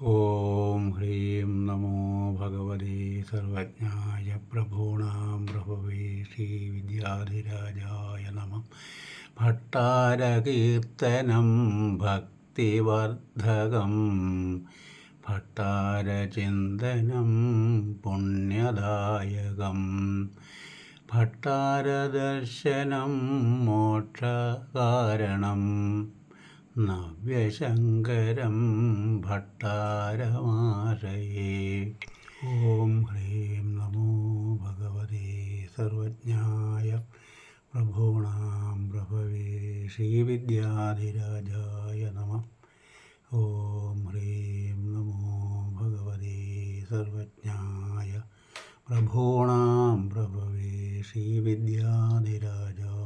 ഓം ഹ്രീം നമോ ഭഗവതി സർവജ്ഞായ പ്രഭൂണാം പ്രഭവേ ശ്രീ വിദ്യാധിരാജായ നമം. ഭട്ടാരകീർത്തനം ഭക്തിവർദ്ധകം ഭട്ടാരചിന്തനം പുണ്യദായകം ഭട്ടാരദർശനം മോക്ഷകാരണം നവ്യശങ്കരം ഭട്ടാരമാരയേ ഓം ഹ്രീം നമോ ഭഗവതേ സർവജ്ഞായ പ്രഭൂണാം പ്രഭവേ ശ്രീവിദ്യാധിരാജായ നമ. ഓം ഹ്രീം നമോ ഭഗവതേ സർവജ്ഞായ പ്രഭൂണാം പ്രഭവേ ശ്രീവിദ്യാധിരാജായ